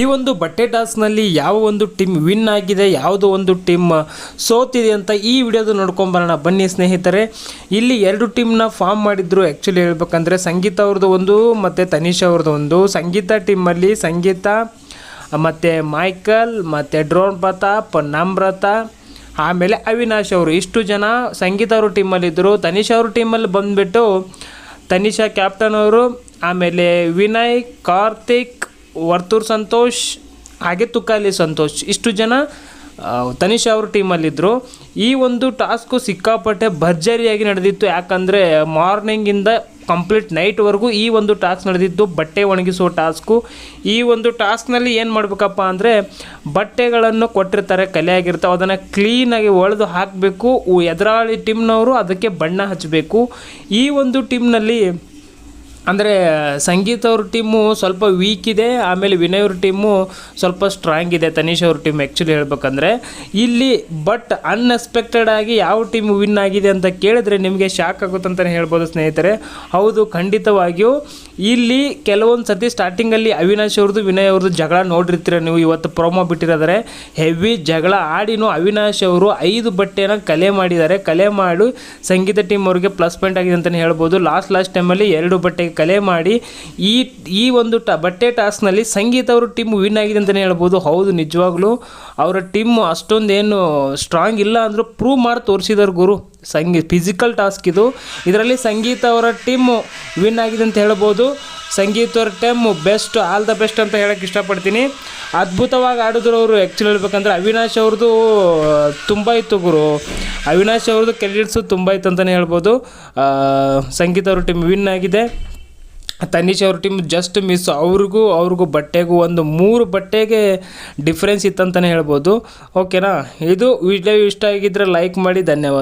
ಈ ಒಂದು ಬಟ್ಟೆ ಟಾಸ್ಕ್ನಲ್ಲಿ ಯಾವ ಒಂದು ಟೀಮ್ ವಿನ್ ಆಗಿದೆ, ಯಾವುದೋ ಒಂದು ಟೀಮ್ ಸೋತಿದೆ ಅಂತ ಈ ವಿಡಿಯೋದು ನೋಡ್ಕೊಂಬರೋಣ ಬನ್ನಿ ಸ್ನೇಹಿತರೆ, ಇಲ್ಲಿ ಎರಡು ಟೀಮ್ನ ಫಾರ್ಮ್ ಮಾಡಿದ್ರು. ಆ್ಯಕ್ಚುಲಿ ಹೇಳ್ಬೇಕಂದ್ರೆ ಸಂಗೀತ ಅವ್ರದ್ದು ಒಂದು, ಮತ್ತು ತನಿಷ್ ಅವ್ರದ್ದು ಒಂದು. ಸಂಗೀತ ಟೀಮಲ್ಲಿ ಸಂಗೀತ, ಮತ್ತು ಮೈಕಲ್, ಮತ್ತು ಡ್ರೋನ್ ಪ್ರತಾಪ್, ನಮ್ರತ, ಆಮೇಲೆ ಅವಿನಾಶ್ ಅವರು. ಇಷ್ಟು ಜನ ಸಂಗೀತ ಅವರು ಟೀಮಲ್ಲಿದ್ದರು ತನಿಷ್ ಅವ್ರ ಟೀಮಲ್ಲಿ ಬಂದುಬಿಟ್ಟು, ತನಿಷಾ ಕ್ಯಾಪ್ಟನ್ ಅವರು, ಆಮೇಲೆ ವಿನಯ್, ಕಾರ್ತಿಕ್ ವರ್ತೂರ್ ಸಂತೋಷ್, ಹಾಗೆ ತುಕಾಲಿ ಸಂತೋಷ್. ಇಷ್ಟು ಜನ ತನಿಷ್ ಅವ್ರ ಟೀಮಲ್ಲಿದ್ದರು ಈ ಒಂದು ಟಾಸ್ಕು ಸಿಕ್ಕಾಪಟ್ಟೆ ಭರ್ಜರಿಯಾಗಿ ನಡೆದಿತ್ತು. ಯಾಕಂದರೆ ಮಾರ್ನಿಂಗಿಂದ ಕಂಪ್ಲೀಟ್ ನೈಟ್ವರೆಗೂ ಈ ಒಂದು ಟಾಸ್ಕ್ ನಡೆದಿದ್ದು ಬಟ್ಟೆ ಒಣಗಿಸುವ ಟಾಸ್ಕು. ಈ ಒಂದು ಟಾಸ್ಕ್ನಲ್ಲಿ ಏನು ಮಾಡಬೇಕಪ್ಪ ಅಂದರೆ, ಬಟ್ಟೆಗಳನ್ನು ಕೊಟ್ಟಿರ್ತಾರೆ ಕಲೆ ಆಗಿರ್ತಾವೆ ಅದನ್ನು ಕ್ಲೀನಾಗಿ ಒಳೆದು ಹಾಕಬೇಕು. ಎದುರಾಳಿ ಟೀಮ್ನವರು ಅದಕ್ಕೆ ಬಣ್ಣ ಹಚ್ಚಬೇಕು ಈ ಒಂದು ಟೀಮ್ನಲ್ಲಿ ಅಂದರೆ ಸಂಗೀತ ಅವ್ರ ಟೀಮು ಸ್ವಲ್ಪ ವೀಕ್ ಇದೆ, ಆಮೇಲೆ ವಿನಯ್ ಅವ್ರ ಟೀಮು ಸ್ವಲ್ಪ ಸ್ಟ್ರಾಂಗ್ ಇದೆ ತನೀಶ್ ಅವ್ರ ಟೀಮ್ ಆ್ಯಕ್ಚುಲಿ ಹೇಳ್ಬೇಕಂದ್ರೆ. ಇಲ್ಲಿ ಬಟ್ ಅನ್ಎಕ್ಸ್ಪೆಕ್ಟೆಡ್ ಆಗಿ ಯಾವ ಟೀಮ್ ವಿನ್ ಆಗಿದೆ ಅಂತ ಕೇಳಿದ್ರೆ ನಿಮಗೆ ಶಾಕ್ ಆಗುತ್ತೆ ಅಂತಲೇ ಹೇಳ್ಬೋದು ಸ್ನೇಹಿತರೆ. ಹೌದು, ಖಂಡಿತವಾಗಿಯೂ. ಇಲ್ಲಿ ಕೆಲವೊಂದು ಸತಿ ಸ್ಟಾರ್ಟಿಂಗಲ್ಲಿ ಅವಿನಾಶ್ ಅವ್ರದ್ದು ವಿನಯ್ ಅವ್ರದ್ದು ಜಗಳ ನೋಡಿರ್ತೀರ ನೀವು, ಇವತ್ತು ಪ್ರೋಮೋ ಬಿಟ್ಟಿರೋದರೆ ಹೆವಿ ಜಗಳ ಆಡಿನೂ ಅವಿನಾಶ್ ಅವರು ಐದು ಬಟ್ಟೆನ ಕಲೆ ಮಾಡಿದ್ದಾರೆ. ಕಲೆ ಮಾಡಿ, ಸಂಗೀತ ಟೀಮ್ ಅವ್ರಿಗೆ ಪ್ಲಸ್ ಪಾಯಿಂಟ್ ಆಗಿದೆ ಅಂತಲೇ ಹೇಳ್ಬೋದು. ಲಾಸ್ಟ್ ಲಾಸ್ಟ್ ಟೈಮಲ್ಲಿ ಎರಡು ಬಟ್ಟೆಗೆ ಕಲೆ ಮಾಡಿ ಈ ಈ ಒಂದು ಟ, ಬಟ್ಟೆ ಟಾಸ್ಕ್ನಲ್ಲಿ ಸಂಗೀತ ಅವರು ಟೀಮ್ ವಿನ್ ಆಗಿದೆ ಅಂತಲೇ ಹೇಳ್ಬೋದು. ಹೌದು, ನಿಜವಾಗ್ಲೂ ಅವರ ಟೀಮ್ ಅಷ್ಟೊಂದೇನು ಸ್ಟ್ರಾಂಗ್ ಇಲ್ಲ ಅಂದರೂ ಪ್ರೂವ್ ಮಾಡಿ ತೋರಿಸಿದಾರೆ ಗುರು. ಸಂಗೀ ಫಿಸಿಕಲ್ ಟಾಸ್ಕ್ ಇದು. ಇದರಲ್ಲಿ ಸಂಗೀತ ಅವರ ಟೀಮು ವಿನ್ ಆಗಿದೆ ಅಂತ ಹೇಳ್ಬೋದು. ಸಂಗೀತ ಅವರ team best all the best ಅಂತ ಹೇಳೋಕ್ಕೆ ಇಷ್ಟಪಡ್ತೀನಿ. ಅದ್ಭುತವಾಗಿ ಆಡಿದ್ರು ಅವರು. ಆ್ಯಕ್ಚುಲಿ ಹೇಳ್ಬೇಕಂದ್ರೆ ಅವಿನಾಶ್ ಅವ್ರದ್ದು ತುಂಬ ಇತ್ತು ಗುರು. ಅವಿನಾಶ್ ಅವ್ರದ್ದು ಕ್ರೆಡಿಟ್ಸು ತುಂಬ ಇತ್ತು ಅಂತಲೇ ಹೇಳ್ಬೋದು. ಸಂಗೀತ ಅವ್ರ ಟೀಮ್ ವಿನ್ ಆಗಿದೆ. ತನೀಶ್ ಅವ್ರ ಟೀಮ್ ಜಸ್ಟ್ ಮಿಸ್ ಅವ್ರಿಗೂ ಅವ್ರಿಗೂ ಬಟ್ಟೆಗೂ ಒಂದು ಮೂರು ಬಟ್ಟೆಗೆ ಡಿಫ್ರೆನ್ಸ್ ಇತ್ತಂತಲೇ ಹೇಳ್ಬೋದು. ಓಕೆನಾ ಇದು ವಿಡಿಯೋ ಇಷ್ಟ ಆಗಿದ್ದರೆ ಲೈಕ್ ಮಾಡಿ, ಧನ್ಯವಾದ.